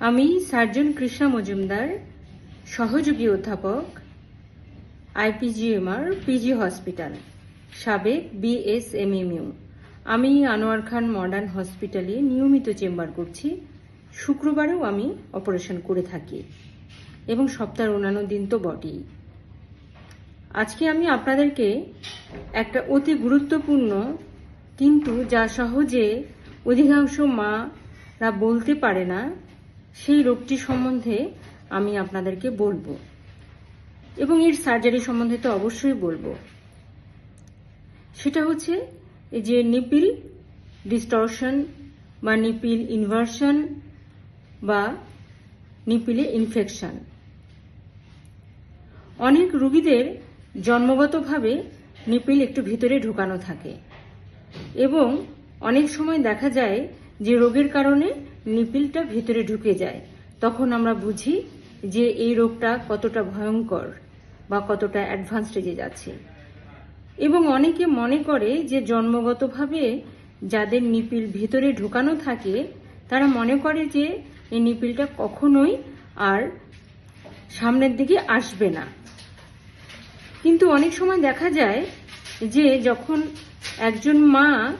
আমি সার্জন কৃষ্ণা মজুমদার, সহযোগী অধ্যাপক, আইপিজিএমআর, পিজি হসপিটাল, সাবেক বিএসএমএমইউ। আমি আনোয়ার খান মডার্ন হসপিটালে নিয়মিত চেম্বার করছি। শুক্রবারেও আমি অপারেশন করে থাকি এবং সপ্তাহের অন্যান্য দিন তো বটেই। আজকে আমি আপনাদেরকে একটা অতি গুরুত্বপূর্ণ কিন্তু যা সহজে অধিকাংশ মারা বলতে পারে না সেই রোগটি সম্বন্ধে আমি আপনাদেরকে বলব। এবং এর সার্জারি সম্বন্ধে তো অবশ্যই বলব। সেটা হচ্ছে এই যে নিপিল ডিস্টরশন বা নিপিল ইনভার্সন বা নিপিলে ইনফেকশন অনেক রুগীদের জন্মগতভাবে নিপিল একটু ভিতরে ঢোকানো থাকে। এবং অনেক সময় দেখা যায় যে রোগের কারণে নিপিলটা ভিতরে ঢুকে যায়, তখন আমরা বুঝি যে এই রোগটা কতটা ভয়ঙ্কর বা কতটা অ্যাডভান্স স্টেজে যাচ্ছে। এবং অনেকে মনে করে যে জন্মগতভাবে যাদের নিপিল ভিতরে ঢোকানো থাকে, তারা মনে করে যে এই নিপিলটা কখনোই আর সামনের দিকে আসবে না। কিন্তু অনেক সময় দেখা যায় যে যখন একজন মা,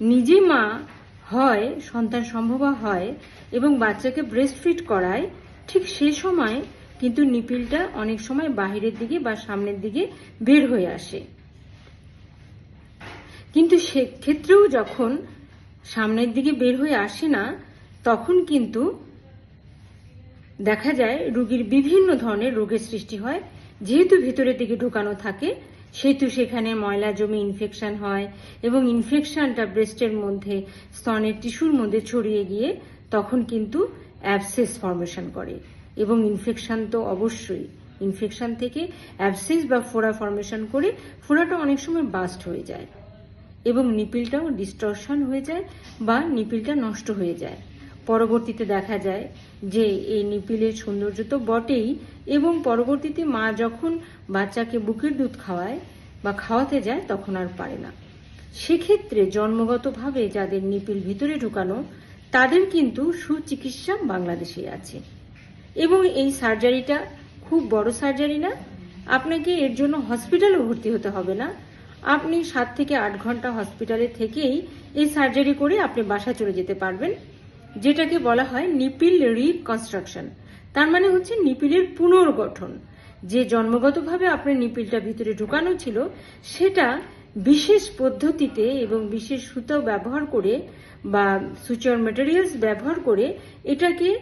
নিজে মা হয়, সন্তান সম্ভবা হয় এবং বাচ্চাকে ব্রেস্ট ফিট করায়, ঠিক সে সময় কিন্তু নিপিলটা অনেক সময় বাহিরের দিকে বা সামনের দিকে বের হয়ে আসে। কিন্তু সেক্ষেত্রেও যখন সামনের দিকে বের হয়ে আসে না, তখন কিন্তু দেখা যায় রুগীর বিভিন্ন ধরনের রোগের সৃষ্টি হয়, যেহেতু ভিতরের দিকে ঢুকানো থাকে সেহেতু সেখানে ময়লা জমে ইনফেকশন হয় এবং ইনফেকশনটা ব্রেস্টের মধ্যে, স্তনের টিস্যুর মধ্যে ছড়িয়ে গিয়ে তখন কিন্তু অ্যাবসেস ফর্মেশন করে। এবং ইনফেকশন তো অবশ্যই। ইনফেকশন থেকে অ্যাবসেস বা ফোড়া ফর্মেশন করে ফোড়াটা অনেক সময় বাস্ট হয়ে যায় এবং নিপিলটাও ডিস্টরশন হয়ে যায় বা নিপিলটা নষ্ট হয়ে যায়। পরবর্তীতে দেখা যায় যে এই নিপিলের সৌন্দর্য তো বটেই এবং পরবর্তীতে মা যখন বাচ্চাকে বুকের দুধ খাওয়ায় বা খাওয়াতে যায় তখন আর পারে না। সেক্ষেত্রে জন্মগতভাবে যাদের নিপিল ভিতরে ঢুকানো, তাদের কিন্তু সুচিকিৎসা বাংলাদেশে আছে। এবং এই সার্জারিটা খুব বড় সার্জারি না, আপনাকে এর জন্য হসপিটালে ভর্তি হতে হবে না। আপনি সাত থেকে আট ঘণ্টা হসপিটালে থেকেই এই সার্জারি করে আপনি বাসা চলে যেতে পারবেন, যেটাকে বলা হয় নিপিল রিকনস্ট্রাকশন। তার মানে হচ্ছে নিপিলের পুনর্গঠন। যে জন্মগতভাবে আপনার নিপিলটা ভিতরে ঢুকানো ছিল, সেটা বিশেষ পদ্ধতিতে এবং বিশেষ সুতো ব্যবহার করে বা সুচার মেটেরিয়ালস ব্যবহার করে এটাকে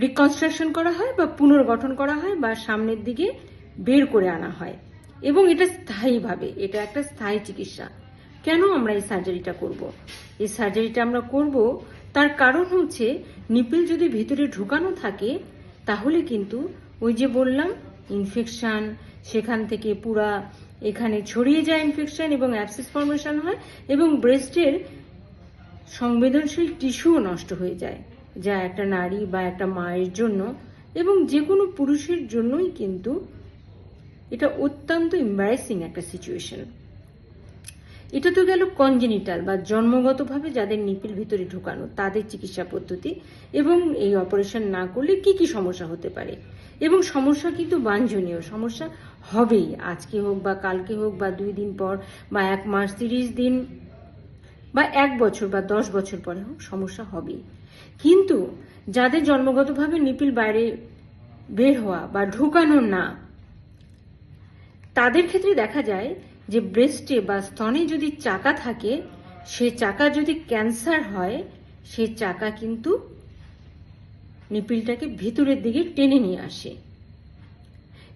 রিকনস্ট্রাকশন করা হয় বা পুনর্গঠন করা হয় বা সামনের দিকে বের করে আনা হয়। এবং এটা স্থায়ীভাবে, এটা একটা স্থায়ী চিকিৎসা। কেন আমরা এই সার্জারিটা করব? এই সার্জারিটা আমরা করব, তার কারণ হচ্ছে, নিপিল যদি ভিতরে ঢুকানো থাকে, তাহলে কিন্তু ওই যে বললাম ইনফেকশান সেখান থেকে পুরা এখানে ছড়িয়ে যায় ইনফেকশান এবং অ্যাপসিস ফর্মেশন হয় এবং ব্রেস্টের সংবেদনশীল টিস্যুও নষ্ট হয়ে যায়, যা একটা নারী বা একটা মায়ের জন্য এবং যে কোনো পুরুষের জন্যই কিন্তু এটা অত্যন্ত এম্বারেসিং একটা সিচুয়েশন এটা তো গেল কনজেনিটাল বা জন্মগতভাবে যাদের নিপিল ভিতরে ঢুকানো, তাদের চিকিৎসা পদ্ধতি এবং এই অপারেশন না করলে কি কি সমস্যা হতে পারে? এবং সমস্যা কিন্তু বাঞ্ছনীয়। সমস্যা হবেই। আজকে হোক বা কালকে হোক বা দুই দিন পর বা এক মাস, তিরিশ দিন বা এক বছর বা দশ বছর পরে হোক, সমস্যা হবেই। কিন্তু যাদের জন্মগতভাবে নিপিল বাইরে বের হওয়া বা ঢুকানো না, তাদের ক্ষেত্রে দেখা যায় যে ব্রেস্টে বা স্তনে যদি চাকা থাকে, সে চাকা যদি ক্যান্সার হয়, সে চাকা কিন্তু নিপিলটাকে ভিতরের দিকে টেনে নিয়ে আসে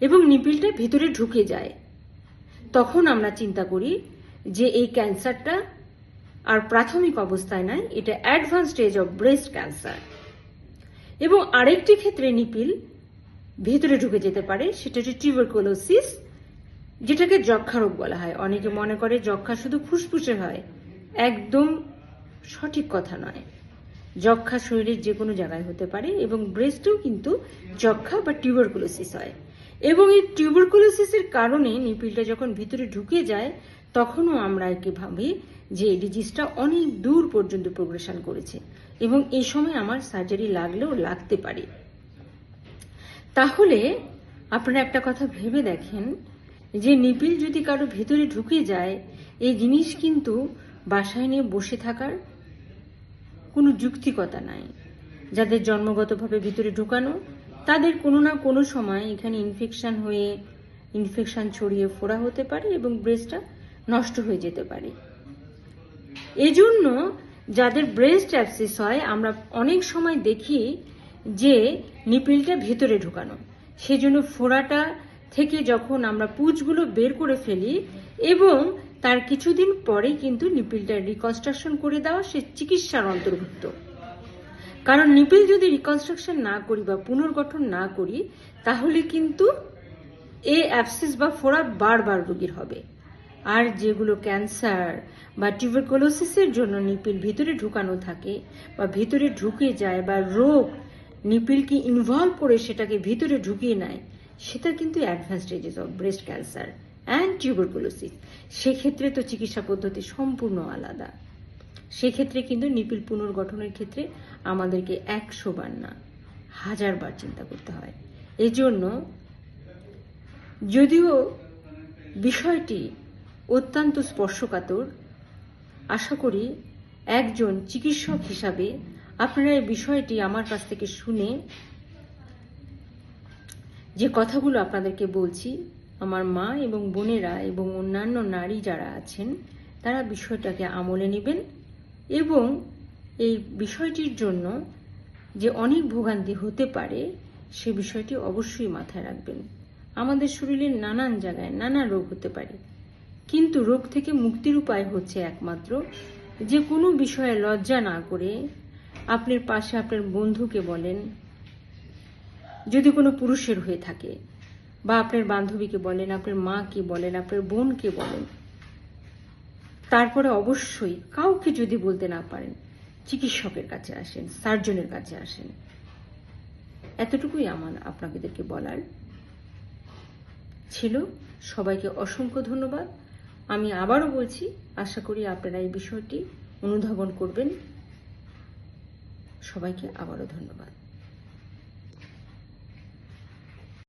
এবং নিপিলটা ভিতরে ঢুকে যায়। তখন আমরা চিন্তা করি যে এই ক্যান্সারটা আর প্রাথমিক অবস্থায় নয় এটা advance stage of breast cancer. এবং আরেকটি ক্ষেত্রে নিপিল ভেতরে ঢুকে যেতে পারে, সেটা হচ্ছে টিউবারকুলোসিস, যেটাকে যক্ষা রোগ বলা হয়। অনেকে মনে করে যক্ষা শুধু ফুসফুসে হয়। একদম সঠিক কথা নয়। যক্ষা শরীরের যে কোনো জায়গায় হতে পারে এবং ব্রেস্টেও কিন্তু যক্ষা বা টিউবারকুলোসিস হয়। এবং এই টিউবারকুলোসিসের কারণে নিপিলটা যখন ভিতরে ঢুকে যায়, তখনও আমরা একে ভাবি যে ডিজিজটা অনেক দূর পর্যন্ত প্রোগ্রেশন করেছে এবং এই সময় আমার সার্জারি লাগলেও লাগতে পারে। তাহলে আপনারা একটা কথা ভেবে দেখেন যে নিপিল যদি কারও ভেতরে ঢুকে যায়, এই জিনিস কিন্তু বাসায় নিয়ে বসে থাকার কোনো যুক্তিকতা নাই। যাদের জন্মগতভাবে ভিতরে ঢুকানো, তাদের কোনো না কোনো সময় এখানে ইনফেকশান হয়ে ইনফেকশান ছড়িয়ে ফোড়া হতে পারে এবং ব্রেস্টটা নষ্ট হয়ে যেতে পারে। এজন্য যাদের ব্রেস্ট অ্যাপসিস হয়, আমরা অনেক সময় দেখি যে নিপিলটা ভেতরে ঢুকানো। সেজন্য ফোড়াটা থেকে যখন আমরা পুজগুলো বের করে ফেলি এবং তার কিছুদিন পরেই কিন্তু নিপিলটা রিকনস্ট্রাকশন করে দেওয়া সে চিকিৎসার অন্তর্ভুক্ত। কারণ নিপিল যদি রিকনস্ট্রাকশন না করি বা পুনর্গঠন না করি, তাহলে কিন্তু এ অ্যাপসিস বা ফোড়া বারবার রোগীর হবে। আর যেগুলো ক্যান্সার বা টিউবারকুলোসিসের জন্য নিপিল ভিতরে ঢুকানো থাকে বা ভিতরে ঢুকে যায় বা রোগ নিপিলকে ইনভলভ করে সেটাকে ভিতরে ঢুকিয়ে নেয় সেটা কিন্তু advance stages of breast cancer and tuberculosis সেক্ষেত্রে তো চিকিৎসা পদ্ধতি সম্পূর্ণ আলাদা। সেক্ষেত্রে কিন্তু নিপিল পুনর্গঠনের ক্ষেত্রে আমাদেরকে একশো বার না, হাজার বার চিন্তা করতে হয়। এজন্য যদিও বিষয়টি অত্যন্ত স্পর্শকাতর, আশা করি একজন চিকিৎসক হিসাবে আপনারা এই বিষয়টি আমার কাছ থেকে শুনে যে কথাগুলো আপনাদেরকে বলছি আমার মা এবং বোনেরা এবং অন্যান্য নারী যারা আছেন, তারা বিষয়টাকে আমলে নেবেন এবং এই বিষয়টির জন্য যে অনেক ভোগান্তি হতে পারে, সে বিষয়টি অবশ্যই মাথায় রাখবেন। আমাদের শরীরের নানান জায়গায় নানা রোগ হতে পারে, কিন্তু রোগ থেকে মুক্তির উপায় হচ্ছে একমাত্র যে কোনো বিষয়ে লজ্জা না করে আপনার পাশে আপনার বন্ধুকে বলেন, যদি কোনো পুরুষের হয়ে থাকে বা আপনার বান্ধবীকে বলেন, আপনার মা মাকে বলেন, আপনার বোন বোনকে বলেন। তারপরে অবশ্যই কাউকে যদি বলতে না পারেন, চিকিৎসকের কাছে আসেন, সার্জনের কাছে আসেন, এতটুকুই আমার আপনাদেরকে বলার ছিল। সবাইকে অসংখ্য ধন্যবাদ। আমি আবারও বলছি, আশা করি আপনারা এই বিষয়টি অনুধাবন করবেন। সবাইকে আবারও ধন্যবাদ।